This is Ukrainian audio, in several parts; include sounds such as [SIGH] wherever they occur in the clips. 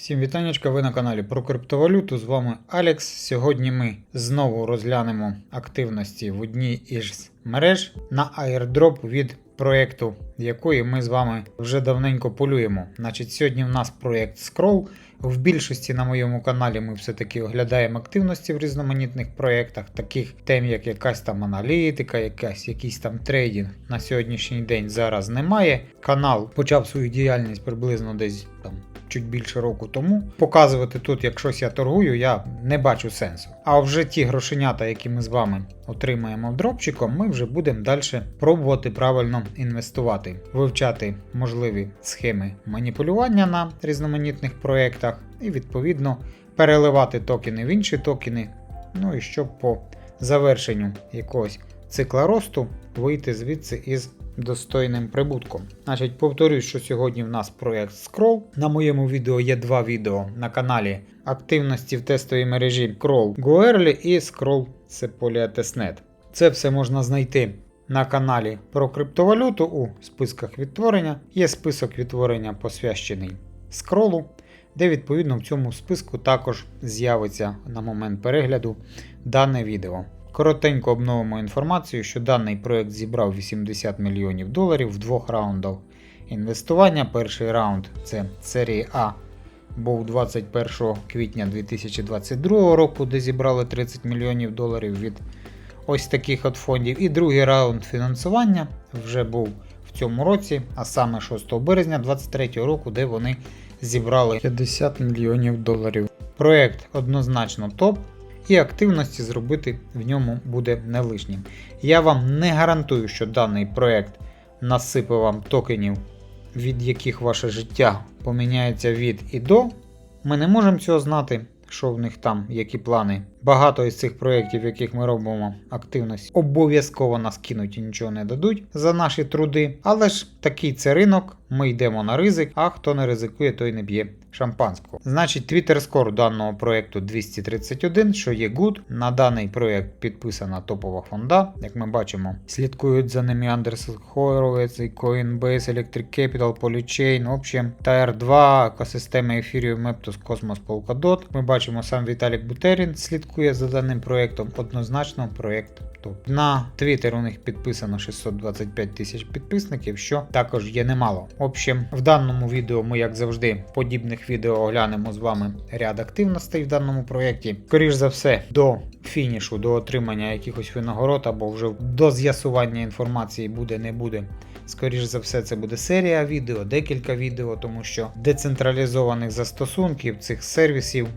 Всім вітаннячка, ви на каналі про криптовалюту. З вами Алекс. Сьогодні ми знову розглянемо активності в одній із мереж на airdrop від проєкту, якої ми з вами вже давненько полюємо. Значить, сьогодні в нас проєкт Scroll. В більшості на моєму каналі ми все-таки оглядаємо активності в різноманітних проєктах, таких тем, як якась там аналітика, якась, якийсь там трейдинг на сьогоднішній день зараз немає. Канал почав свою діяльність приблизно десь там чуть більше року тому. Показувати тут, як щось я торгую, я не бачу сенсу. А вже ті грошенята, які ми з вами отримаємо дропчиком, ми вже будемо далі пробувати правильно інвестувати, вивчати можливі схеми маніпулювання на різноманітних проєктах і відповідно переливати токени в інші токени. Ну і щоб по завершенню якогось цикла росту вийти звідси із достойним прибутком. Значить, повторюю, що сьогодні в нас проєкт Scroll. На моєму відео є два відео на каналі активності в тестовій мережі Scroll Goerli і Scroll Sepolia Testnet. Це все можна знайти на каналі про криптовалюту у списках відтворення. Є список відтворення посвящений скролу, де відповідно в цьому списку також з'явиться на момент перегляду дане відео. Коротенько обновимо інформацію, що даний проект зібрав 80 мільйонів доларів в двох раундах інвестування. Перший раунд це серії А був 21 квітня 2022 року, де зібрали 30 мільйонів доларів від ось таких от фондів. І другий раунд фінансування вже був в цьому році, а саме 6 березня 2023 року, де вони зібрали 50 мільйонів доларів. Проект однозначно топ і активності зробити в ньому буде не лишнім. Я вам не гарантую, що даний проект насипе вам токенів, від яких ваше життя поміняється від і до. Ми не можемо цього знати, що в них там, які плани. Багато із цих проєктів, в яких ми робимо активність, обов'язково нас кинуть і нічого не дадуть за наші труди. Але ж такий це ринок, ми йдемо на ризик, а хто не ризикує, той не б'є шампанського. Значить, Twitter скор даного проєкту 231, що є good. На даний проєкт підписана топова фонда. Як ми бачимо, слідкують за ними Андерс і Coinbase, Electric Capital, Polychain, в общем, TR2, екосистема Ethereum, Meptos, Cosmos, Polkadot. Ми бачимо сам Віталік Бутерін слідкує за даним проєктом. Однозначно проєкт топ. На Twitter у них підписано 625 тисяч підписників, що також є немало. В общем, в даному відео ми, як завжди, подібних відео оглянемо з вами ряд активностей в даному проєкті. Скоріш за все, до фінішу, до отримання якихось винагород або вже до з'ясування інформації буде, не буде. Скоріш за все, це буде серія відео, декілька відео, тому що децентралізованих застосунків цих сервісів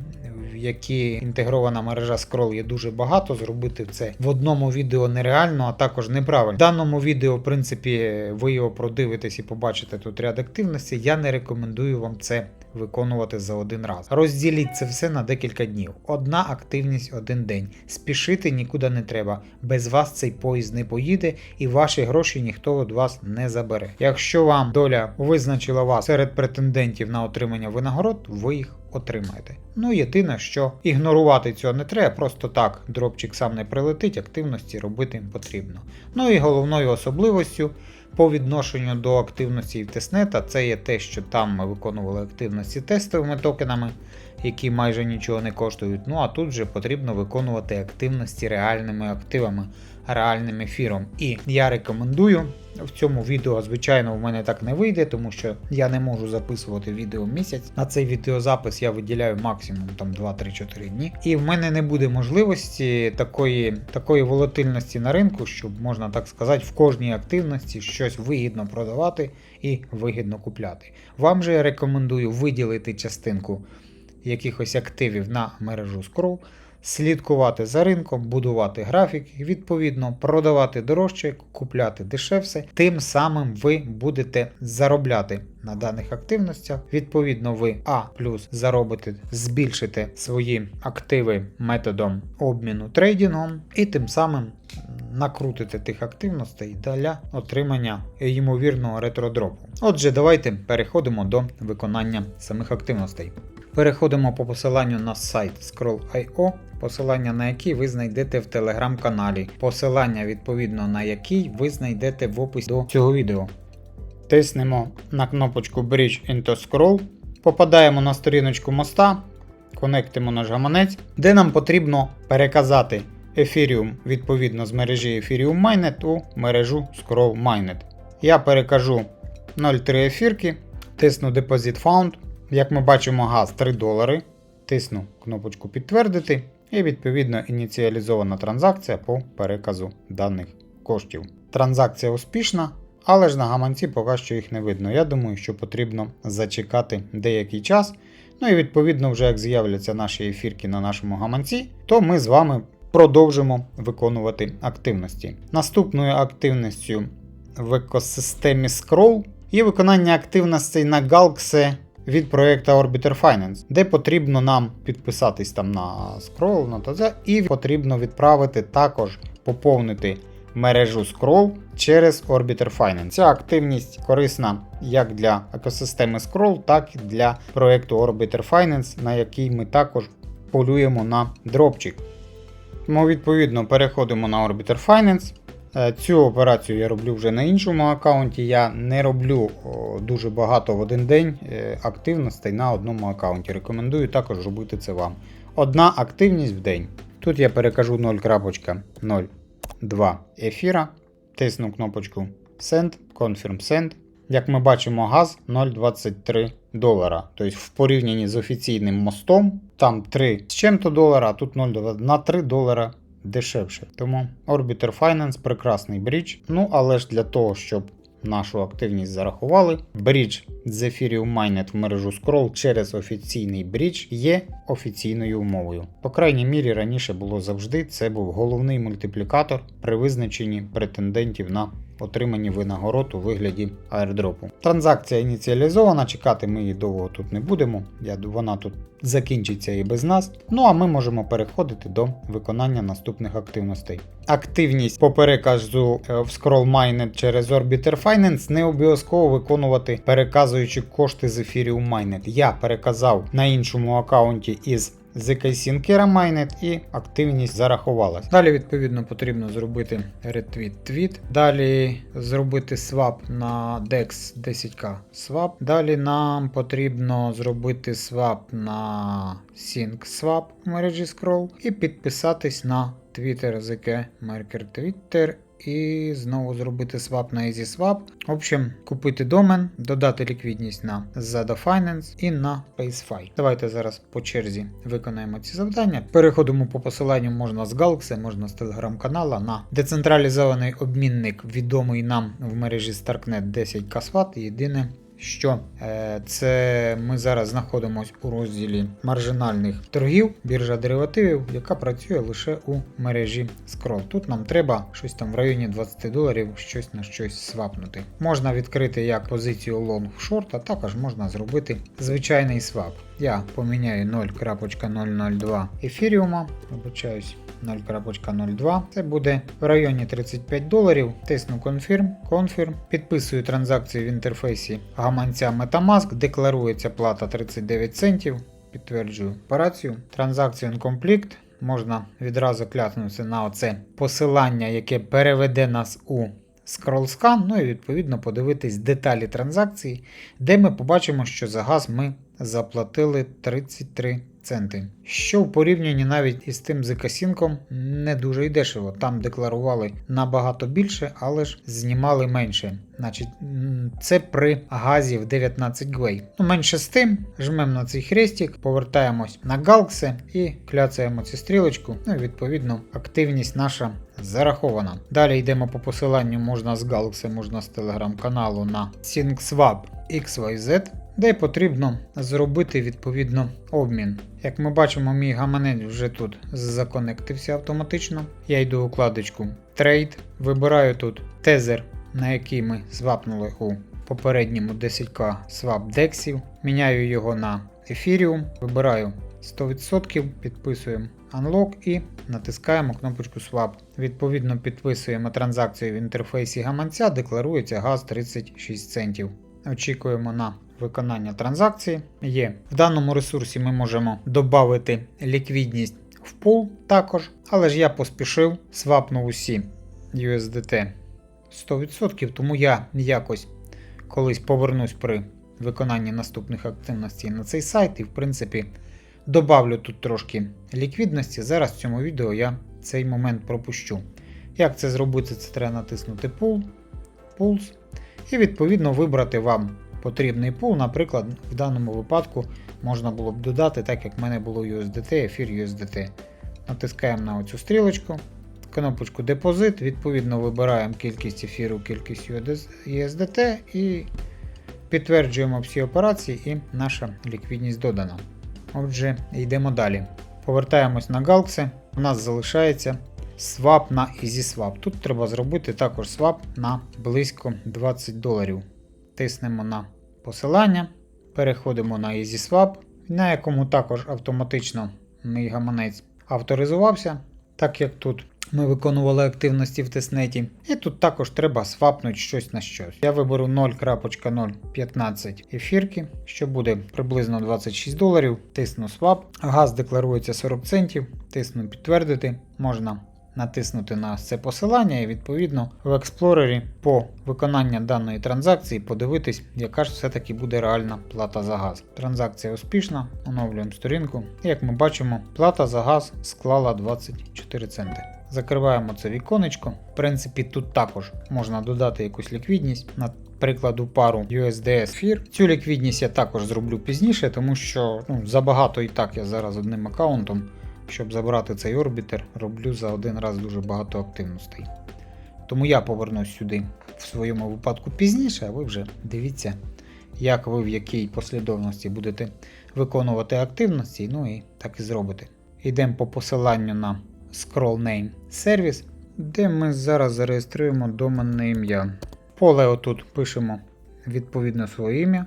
які інтегрована мережа Scroll є дуже багато. Зробити це в одному відео нереально, а також неправильно. В даному відео, в принципі, ви його продивитесь і побачите тут ряд активності. Я не рекомендую вам це виконувати за один раз. Розділіть це все на декілька днів. Одна активність один день. Спішити нікуди не треба. Без вас цей поїзд не поїде і ваші гроші ніхто від вас не забере. Якщо вам доля визначила вас серед претендентів на отримання винагород, ви їх отримаєте. Ну єдине, що ігнорувати цього не треба, просто так дропчик сам не прилетить, активності робити потрібно. Ну і головною особливостю по відношенню до активності тестнета це є те, що там ми виконували активності тестовими токенами, які майже нічого не коштують. Ну а тут вже потрібно виконувати активності реальними активами, реальним ефіром. І я рекомендую. В цьому відео, звичайно, в мене так не вийде, тому що я не можу записувати відео місяць. На цей відеозапис я виділяю максимум там 2-3-4 дні. І в мене не буде можливості такої такої волатильності на ринку, щоб можна так сказати, в кожній активності щось вигідно продавати і вигідно купляти. Вам же я рекомендую виділити частинку якихось активів на мережу Scroll, слідкувати за ринком, будувати графік, відповідно, продавати дорожче, купляти дешевше. Тим самим ви будете заробляти на даних активностях. Відповідно, ви А плюс заробите, збільшите свої активи методом обміну трейдингом, і тим самим накрутите тих активностей для отримання ймовірного ретродропу. Отже, давайте переходимо до виконання самих активностей. Переходимо по посиланню на сайт Scroll.io, посилання на який ви знайдете в телеграм-каналі, посилання відповідно на який ви знайдете в описі до цього відео. Тиснемо на кнопочку Bridge into Scroll, Попадаємо на сторіночку моста, конектимо наш гаманець, де нам потрібно переказати Ethereum відповідно з мережі Ethereum Mainnet у мережу Scroll Mainnet. Я перекажу 0,3 ефірки, тисну Deposit Found. Як ми бачимо, газ 3 долари. Тисну кнопочку підтвердити, і відповідно ініціалізована транзакція по переказу даних коштів. Транзакція успішна, але ж на гаманці поки що їх не видно. Я думаю, що потрібно зачекати деякий час. Ну і відповідно, вже як з'являться наші ефірки на нашому гаманці, то ми з вами продовжимо виконувати активності. Наступною активністю в екосистемі Scroll є виконання активностей на Galxe від проекту Orbiter Finance, де потрібно нам підписатись там на Scroll, на ТЗ, і потрібно відправити також поповнити мережу Scroll через Orbiter Finance. Ця активність корисна як для екосистеми Scroll, так і для проекту Orbiter Finance, на який ми також полюємо на дропчик. Тому, відповідно, переходимо на Orbiter Finance. Е, Цю операцію я роблю вже на іншому аккаунті. Я не роблю дуже багато в один день е, активностей на одному аккаунті. Рекомендую також робити це вам. Одна активність в день. Тут я перекажу 0.02 ефіра. Тисну кнопочку Send, Confirm Send. Як ми бачимо, газ 0,23 долара. Тобто в порівнянні з офіційним мостом, там 3 з чим-то долара, а тут 0,2 на 3 долара дешевше. Тому Orbiter Finance прекрасний брідж. Ну але ж для того, щоб нашу активність зарахували, брідж з Ethereum Майнет в мережу Scroll через офіційний брідж є офіційною умовою. По крайній мірі раніше було завжди. Це був головний мультиплікатор при визначенні претендентів на отримані винагород у вигляді аірдропу. Транзакція ініціалізована, чекати ми її довго тут не будемо. Я, вона тут закінчиться і без нас. Ну а ми можемо переходити до виконання наступних активностей. Активність по переказу е, в Scroll Mainnet через Orbiter Finance не обов'язково виконувати переказуючи кошти з Ethereum Mainnet. Я переказав на іншому аккаунті із ZK Syncera Mainnet і активність зарахувалась. Далі, відповідно, потрібно зробити ретвіт твіт. Далі зробити свап на DEX 10K swap. Далі нам потрібно зробити свап на SyncSwap в мережі Scroll і підписатись на Twitter ZK Marker Twitter і знову зробити свап на EasySwap. В общем, купити домен, додати ліквідність на Zada Finance і на PaceFi. Давайте зараз по черзі виконаємо ці завдання. Переходимо по посиланню можна з Galaxy, можна з телеграм-канала на децентралізований обмінник, відомий нам в мережі Starknet 10 Kaswat. Єдине. Що е, це ми зараз знаходимося у розділі маржинальних торгів, біржа деривативів, яка працює лише у мережі Scroll. Тут нам треба щось там в районі 20 доларів щось на щось свапнути. Можна відкрити як позицію long в short, а також можна зробити звичайний свап. Я поміняю 0.002 ефіріума, вибачаюсь. 0.02. Це буде в районі 35 доларів. Тисну Confirm, Confirm, підписую транзакцію в інтерфейсі гаманця Metamask, декларується плата 39 центів. Підтверджую операцію. Транзакцію Complete. Можна відразу клякнутися на оце посилання, яке переведе нас у ScrollScan, ну і відповідно подивитись деталі транзакції, де ми побачимо, що за газ ми заплатили 33 центи. Що в порівнянні навіть із тим зекасінком не дуже й дешево. Там декларували набагато більше, але ж знімали менше. Значить, це при газі в 19 гвей. Ну, менше з тим, жмемо на цей хрестик, повертаємось на галкси і кляцаємо цю стрілочку. Ну відповідно активність наша зарахована. Далі йдемо по посиланню, можна з галкси, можна з телеграм-каналу на SyncSwap XYZ де потрібно зробити відповідно обмін. Як ми бачимо, мій гаманець вже тут законектився автоматично. Я йду у вкладочку Trade, вибираю тут тезер, на який ми свапнули у попередньому 10к свап дексів, міняю його на Ethereum, вибираю 100%, підписуємо Unlock і натискаємо кнопочку Swap. Відповідно, підписуємо транзакцію в інтерфейсі гаманця, декларується газ 36 центів. Очікуємо на виконання транзакції. Є. В даному ресурсі ми можемо додати ліквідність в пул також, але ж я поспішив, свапнув усі USDT 100%, тому я якось колись повернусь при виконання наступних активностей на цей сайт. І, в принципі, добавлю тут трошки ліквідності. Зараз в цьому відео я цей момент пропущу. Як це зробити? Це треба натиснути Pool, Pools і відповідно вибрати вам потрібний пул. Наприклад, в даному випадку можна було б додати, так як в мене було USDT, ефір USDT. Натискаємо на оцю стрілочку, кнопочку Депозит, відповідно вибираємо кількість ефіру, кількість USDT і підтверджуємо всі операції і наша ліквідність додана. Отже, йдемо далі. Повертаємось на Galaxy. У нас залишається свап на EasySwap. Тут треба зробити також свап на близько 20 доларів. Тиснемо на посилання, переходимо на EasySwap, на якому також автоматично мій гаманець авторизувався, так як тут ми виконували активності в тестнеті. І тут також треба свапнути щось на щось. Я виберу 0.015 ефірки, що буде приблизно 26 доларів. Тисну свап. Газ декларується 40 центів. Тисну підтвердити. Можна натиснути на це посилання і відповідно в експлорері по виконанню даної транзакції подивитись, яка ж все-таки буде реальна плата за газ. Транзакція успішна, оновлюємо сторінку. І як ми бачимо, плата за газ склала 24 центи. Закриваємо це віконечко. В принципі, тут також можна додати якусь ліквідність. Наприклад, пару USDS FIR. Цю ліквідність я також зроблю пізніше, тому що ну, забагато і так я зараз одним аккаунтом. Щоб забрати цей орбітер, роблю за один раз дуже багато активностей. Тому я повернусь сюди в своєму випадку пізніше, а ви вже дивіться, як ви в якій послідовності будете виконувати активності, ну і так і зробите. Йдемо по посиланню на Scroll Name сервіс, де ми зараз зареєструємо доменне ім'я. Поле отут пишемо відповідно своє ім'я.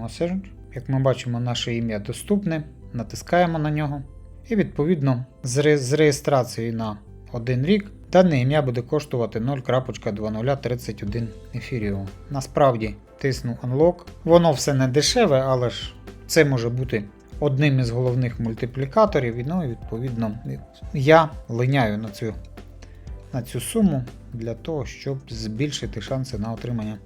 Search. Як ми бачимо, наше ім'я доступне, натискаємо на нього. І відповідно з, ре з реєстрацією на один рік дане ім'я буде коштувати 0.2031 ефіріум. Насправді тисну Unlock. Воно все не дешеве, але ж це може бути одним із головних мультиплікаторів. І, ну, відповідно я линяю на цю, на цю суму для того, щоб збільшити шанси на отримання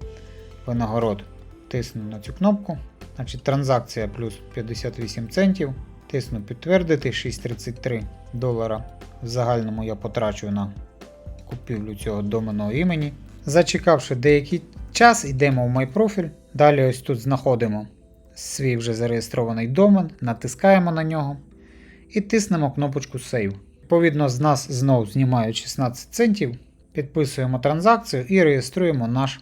винагород. Тисну на цю кнопку. Значить, Транзакція плюс 58 центів. Тисну підтвердити 6,33 долара. В загальному я потрачу на купівлю цього доменного імені. Зачекавши деякий час, йдемо в MyProfile. Далі ось тут знаходимо свій вже зареєстрований домен, натискаємо на нього і тиснемо кнопочку Save. Відповідно, з нас знову знімають 16 центів, підписуємо транзакцію і реєструємо наш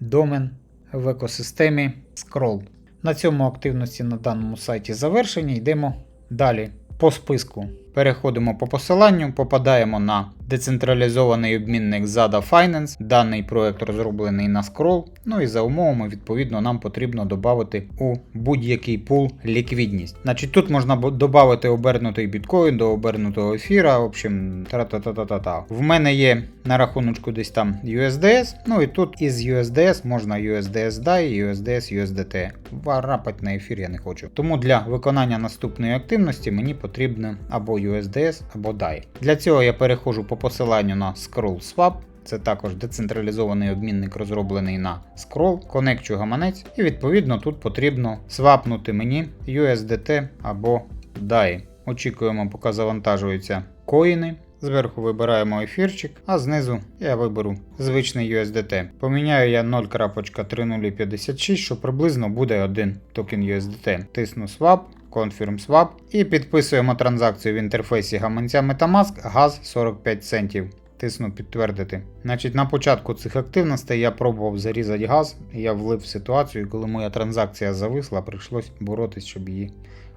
домен в екосистемі Scroll. На цьому активності на даному сайті завершені. Йдемо далі по списку. Переходимо по посиланню, попадаємо на децентралізований обмінник ZADA Finance. Даний проект розроблений на Scroll. Ну і за умовами, відповідно, нам потрібно додати у будь-який пул ліквідність. Значить, тут можна додати обернутий біткоін до обернутого ефіра. В общем, та-та-та-та-та. В мене є на рахуночку десь там USDS. Ну і тут із USDS можна USDS DAI, USDS, USDT. Варапать на ефір я не хочу. Тому для виконання наступної активності мені потрібно або USDS, або DAI. Для цього я переходжу по посиланню на ScrollSwap. Це також децентралізований обмінник, розроблений на Scroll, конекчу гаманець, і відповідно тут потрібно свапнути мені USDT або DAI. Очікуємо, поки завантажуються коїни. Зверху вибираємо ефірчик, а знизу я виберу звичний USDT. Поміняю я 0.3056, що приблизно буде один токен USDT. Тисну Swap, Confirm Swap і підписуємо транзакцію в інтерфейсі гаманця Metamask газ 45 центів. Тисну підтвердити. Значить, На початку цих активностей я пробував зарізати газ, я влив ситуацію, коли моя транзакція зависла, прийшлось боротись, щоб її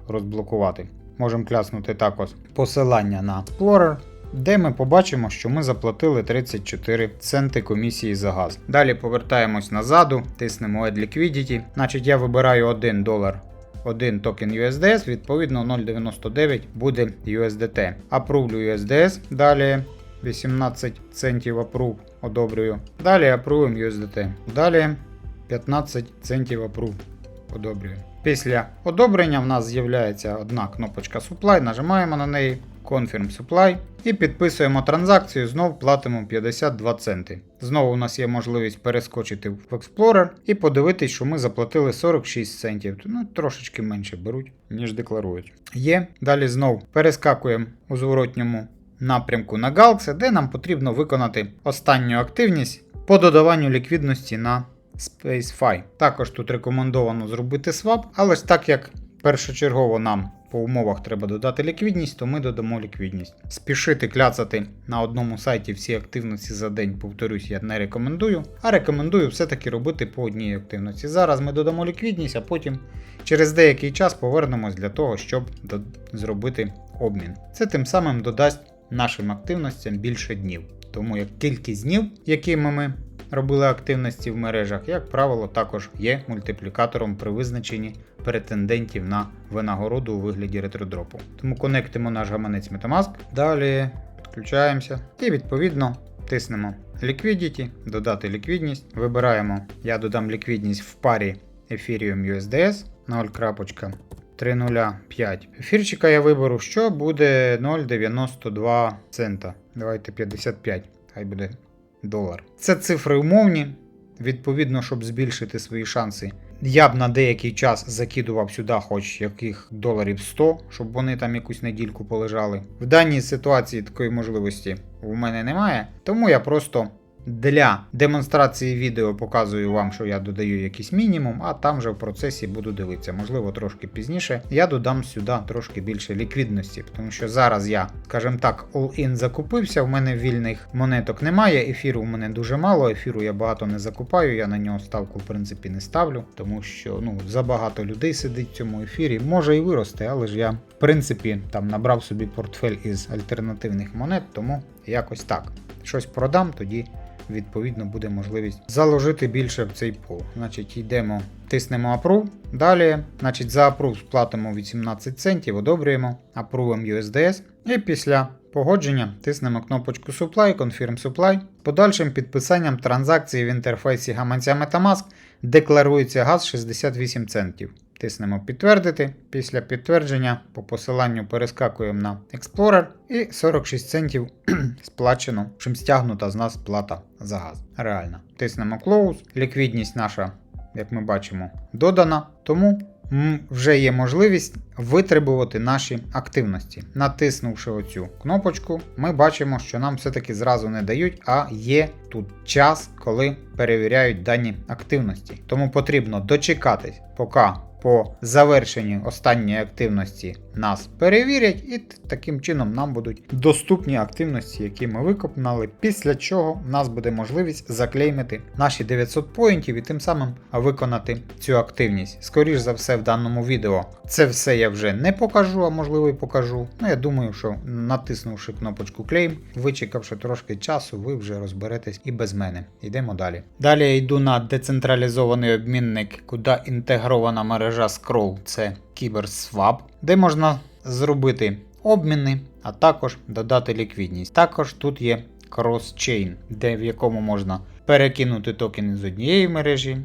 розблокувати. Можемо кляснути також посилання на Explorer, де ми побачимо, що ми заплатили 34 центи комісії за газ. Далі повертаємось назаду, тиснемо Add Liquidity. Значить, я вибираю 1 долар. Один токен USDS, відповідно 0,99 буде USDT. Апрувлю USDS, далі 18 центів апрув одобрюю. Далі апрувуємо USDT. Далі 15 центів апрув одобрюю. Після одобрення в нас з'являється одна кнопочка Supply, нажимаємо на неї. Confirm Supply і підписуємо транзакцію, знов платимо 52 центи. Знову у нас є можливість перескочити в Explorer і подивитись, що ми заплатили 46 центів. Ну, трошечки менше беруть, ніж декларують. Є. Далі знов перескакуємо у зворотньому напрямку на Galaxy, де нам потрібно виконати останню активність по додаванню ліквідності на SpaceFi. Також тут рекомендовано зробити свап, але ж так як першочергово нам по умовах треба додати ліквідність, то ми додамо ліквідність. Спішити кляцати на одному сайті всі активності за день, повторюсь, я не рекомендую, а рекомендую все-таки робити по одній активності. Зараз ми додамо ліквідність, а потім через деякий час повернемось для того, щоб зробити обмін. Це тим самим додасть нашим активностям більше днів. Тому як кількість днів, якими ми робили активності в мережах, як правило, також є мультиплікатором при визначенні претендентів на винагороду у вигляді ретродропу. Тому конектимо наш гаманець Metamask, далі підключаємося і відповідно тиснемо Liquidity, додати ліквідність. Вибираємо, я додам ліквідність в парі Ethereum USDS 0.305. Ефірчика я виберу, що буде 0,92 цента. Давайте 55, хай буде долар. Це цифри умовні. Відповідно, щоб збільшити свої шанси. Я б на деякий час закидував сюди хоч яких доларів 100, щоб вони там якусь недільку полежали. В даній ситуації такої можливості у мене немає, тому я просто для демонстрації відео показую вам, що я додаю якийсь мінімум, а там вже в процесі буду дивитися. Можливо, трошки пізніше я додам сюди трошки більше ліквідності, тому що зараз я, скажімо так, all-in закупився. В мене вільних монеток немає. Ефіру у мене дуже мало. Ефіру я багато не закупаю. Я на нього ставку в принципі не ставлю, тому що ну забагато людей сидить в цьому ефірі. Може і виросте, але ж я в принципі там набрав собі портфель із альтернативних монет, тому якось так. Щось продам, тоді відповідно буде можливість заложити більше в цей пул. Значить, йдемо, тиснемо Approve. Далі, значить, за Approve сплатимо 18 центів, одобрюємо, Approve USDS. І після погодження тиснемо кнопочку Supply, Confirm Supply. Подальшим підписанням транзакції в інтерфейсі гаманця Metamask декларується газ 68 центів. Тиснемо підтвердити. Після підтвердження по посиланню перескакуємо на Explorer і 46 центів [CLEARS THROAT] сплачено, чим стягнута з нас плата за газ. Реально. Тиснемо Close. Ліквідність наша, як ми бачимо, додана. Тому вже є можливість витребувати наші активності. Натиснувши оцю кнопочку, ми бачимо, що нам все-таки зразу не дають, а є тут час, коли перевіряють дані активності. Тому потрібно дочекатись, поки по завершенні останньої активності нас перевірять, і таким чином нам будуть доступні активності, які ми викопнали. Після чого в нас буде можливість заклеймити наші 900 поінтів і тим самим виконати цю активність. Скоріш за все, в даному відео це все я вже не покажу, а можливо і покажу. Ну я думаю, що натиснувши кнопочку клейм, вичекавши трошки часу, ви вже розберетесь і без мене. Йдемо далі. Далі я йду на децентралізований обмінник, куди інтегрована мережа Scroll, це Кіберсвап, де можна зробити обміни, а також додати ліквідність. Також тут є Cross-Chain, де в якому можна перекинути токени з однієї мережі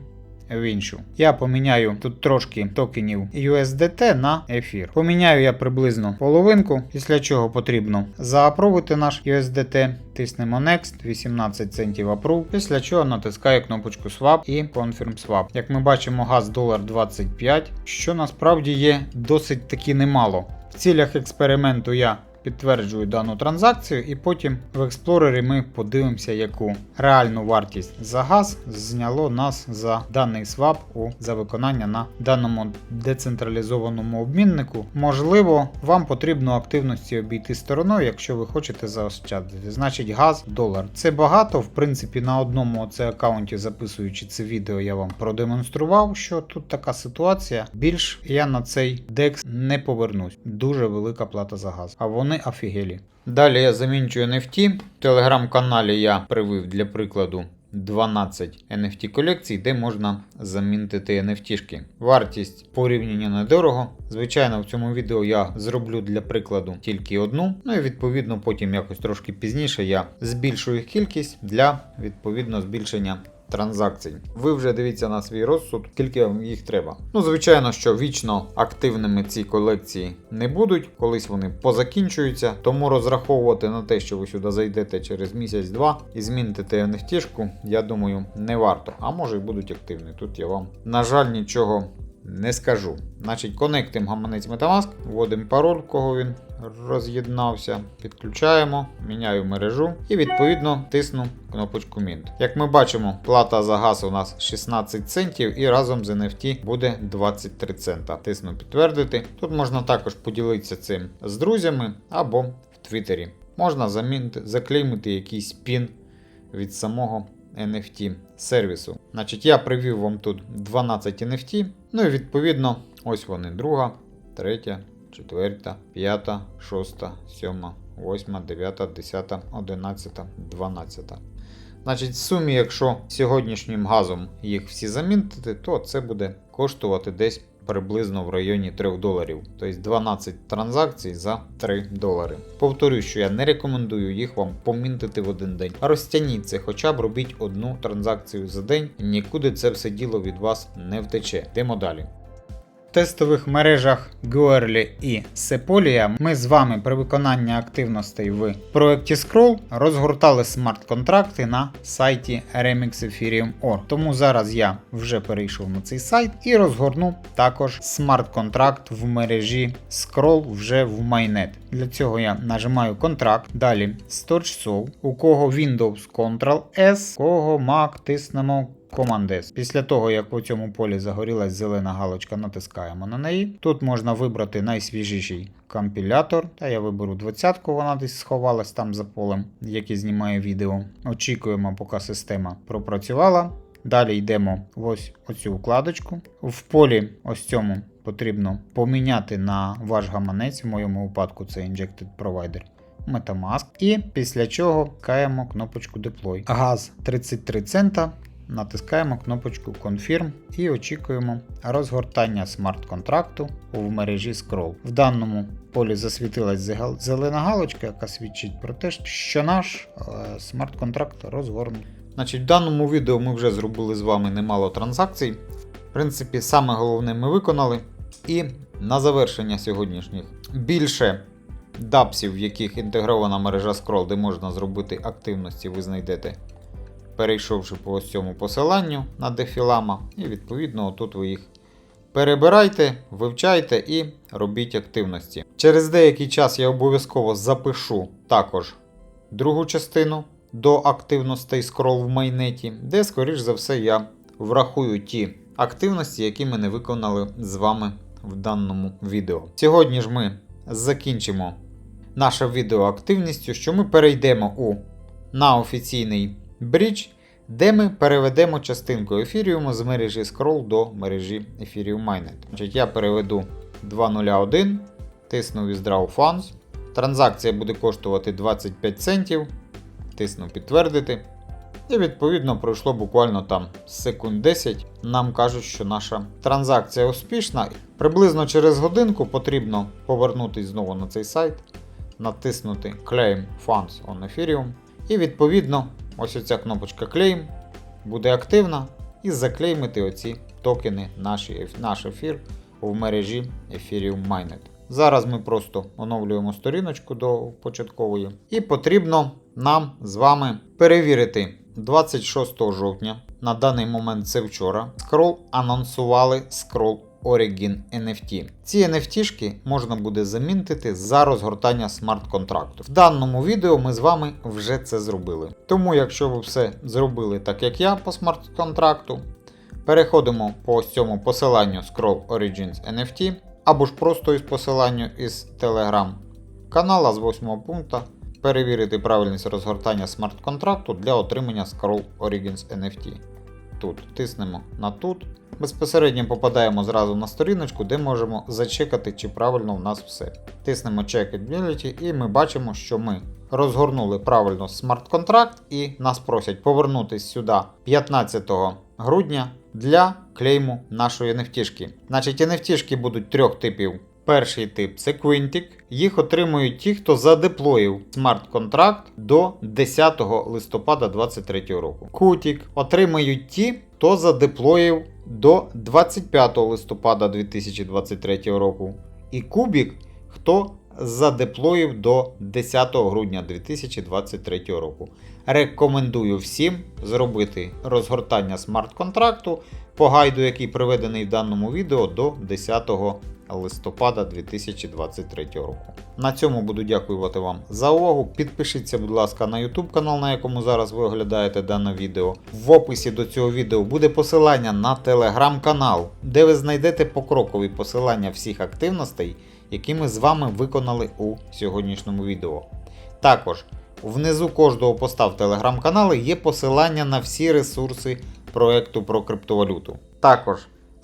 в іншу. Я поміняю тут трошки токенів USDT на ефір. Поміняю я приблизно половинку, після чого потрібно заапровити наш USDT. Тиснемо Next, 18 центів approve, після чого натискаю кнопочку Swap і Confirm Swap. Як ми бачимо, газ долар 25, що насправді є досить таки немало. В цілях експерименту я підтверджую дану транзакцію, і потім в експлорері ми подивимося, яку реальну вартість за газ зняло нас за даний свап у за виконання на даному децентралізованому обміннику. Можливо, вам потрібно активності обійти стороною, якщо ви хочете заощадити. Значить, газ, долар. Це багато. В принципі, на одному оце аккаунті, записуючи це відео, я вам продемонстрував, що тут така ситуація. Більш я на цей DEX не повернусь. Дуже велика плата за газ. А вони офігелі. Далі я замінчую NFT. В телеграм-каналі я привив для прикладу 12 NFT колекцій, де можна замінити NFT-шки. Вартість порівняння недорого. Звичайно, в цьому відео я зроблю для прикладу тільки одну. Ну і відповідно потім якось трошки пізніше я збільшую їх кількість для відповідно збільшення транзакцій. Ви вже дивіться на свій розсуд, скільки вам їх треба. Ну, звичайно, що вічно активними ці колекції не будуть, колись вони позакінчуються, тому розраховувати на те, що ви сюди зайдете через місяць-два і зміните NFT-шку, я думаю, не варто. А може і будуть активні. Тут я вам, на жаль, нічого не скажу. Значить, конектимо гаманець Metamask, вводимо пароль, кого він роз'єднався, підключаємо, міняю мережу і відповідно тисну кнопочку Mint. Як ми бачимо, плата за газ у нас 16 центів і разом з NFT буде 23 цента. Тисну підтвердити. Тут можна також поділитися цим з друзями або в Твіттері. Можна замінити, заклеймити якийсь пін від самого NFT сервісу. Значить, я привів вам тут 12 NFT. Ну і відповідно, ось вони: друга, третя, четверта, п'ята, шоста, сьома, восьма, дев'ята, десята, одинадцята, дванадцята. Значить, в сумі, якщо сьогоднішнім газом їх всі замінити, то це буде коштувати десь приблизно в районі 3 доларів. Тобто 12 транзакцій за 3 долари. Повторюю, що я не рекомендую їх вам помінтити в один день. Розтягніть це, хоча б робіть одну транзакцію за день, нікуди це все діло від вас не втече. Йдемо далі. Тестових мережах Guerli і Sepolia ми з вами при виконанні активностей в проєкті Scroll розгортали смарт-контракти на сайті Remix Ethereum.org. Тому зараз я вже перейшов на цей сайт і розгорну також смарт-контракт в мережі Scroll вже в Mainnet. Для цього я нажимаю контракт, далі Storage Soul, у кого Windows Ctrl-S, у кого Mac тиснемо Command. Після того, як у цьому полі загорілась зелена галочка, натискаємо на неї. Тут можна вибрати найсвіжіший компілятор. Та я виберу 20-ку, вона десь сховалась там за полем, який знімає відео. Очікуємо, поки система пропрацювала. Далі йдемо в ось оцю вкладочку. В полі ось цьому потрібно поміняти на ваш гаманець. В моєму випадку це Injected Provider. Metamask. І після чого каємо кнопочку Deploy. Газ 33 цента. Натискаємо кнопочку Confirm і очікуємо розгортання смарт-контракту в мережі Scroll. В даному полі засвітилась зелена галочка, яка свідчить про те, що наш е, смарт-контракт розгорнутий. Значить, в даному відео ми вже зробили з вами немало транзакцій. В принципі, саме головне ми виконали. І на завершення сьогоднішніх більше дапсів, в яких інтегрована мережа Scroll, де можна зробити активності, ви знайдете перейшовши по ось цьому посиланню на дефілама, і відповідно тут ви їх перебирайте, вивчайте і робіть активності. Через деякий час я обов'язково запишу також другу частину до активностей скрол в майнеті, де, скоріш за все, я врахую ті активності, які ми не виконали з вами в даному відео. Сьогодні ж ми закінчимо наше відео активністю, що ми перейдемо у на офіційний брідж, де ми переведемо частинку ефіріуму з мережі Scroll до мережі Ethereum. Значить, я переведу 201, тисну Withdraw Funds. Транзакція буде коштувати 25 центів. Тисну підтвердити. І відповідно пройшло буквально там секунд 10. Нам кажуть, що наша транзакція успішна. Приблизно через годинку потрібно повернутися знову на цей сайт, натиснути Claim Funds on Ethereum. І відповідно ось оця кнопочка Claim буде активна і заклеймити оці токени наші, наш ефір в мережі Ethereum Mainnet. Зараз ми просто оновлюємо сторіночку до початкової. І потрібно нам з вами перевірити 26 жовтня. На даний момент це вчора. Scroll анонсували Scroll Origin NFT. Ці NFT-шки можна буде замінтити за розгортання смарт-контракту. В даному відео ми з вами вже це зробили. Тому, якщо ви все зробили так, як я по смарт-контракту, переходимо по цьому посиланню Scroll Origins NFT, або ж просто із посиланню із Telegram канала з 8 пункту. Перевірити правильність розгортання смарт-контракту для отримання Scroll Origins NFT. Тут тиснемо на тут. Безпосередньо попадаємо зразу на сторіночку, де можемо зачекати, чи правильно в нас все. Тиснемо Check Ability і ми бачимо, що ми розгорнули правильно смарт-контракт і нас просять повернутися сюди 15 грудня для клейму нашої NFT. Значить, NFT будуть трьох типів. Перший тип це Quintic. Їх отримують ті, хто задеплоїв смарт-контракт до 10 листопада 2023 року. Кутік отримають ті, хто задеплоїв до 25 листопада 2023 року. І Кубік, хто задеплоїв до 10 грудня 2023 року. Рекомендую всім зробити розгортання смарт-контракту по гайду, який приведений в даному відео до 10 листопада 2023 року. На цьому буду дякувати вам за увагу. Підпишіться, будь ласка, на YouTube канал, на якому зараз ви оглядаєте дане відео. В описі до цього відео буде посилання на телеграм-канал, де ви знайдете покрокові посилання всіх активностей, які ми з вами виконали у сьогоднішньому відео. Також внизу кожного поста в телеграм-каналі є посилання на всі ресурси проекту про криптовалюту. Також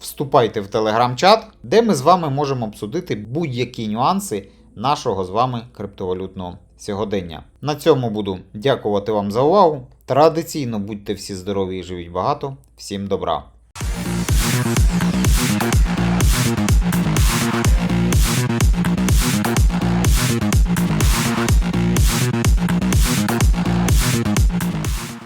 вступайте в телеграм-чат, де ми з вами можемо обсудити будь-які нюанси нашого з вами криптовалютного сьогодення. На цьому буду дякувати вам за увагу. Традиційно будьте всі здорові і живіть багато. Всім добра!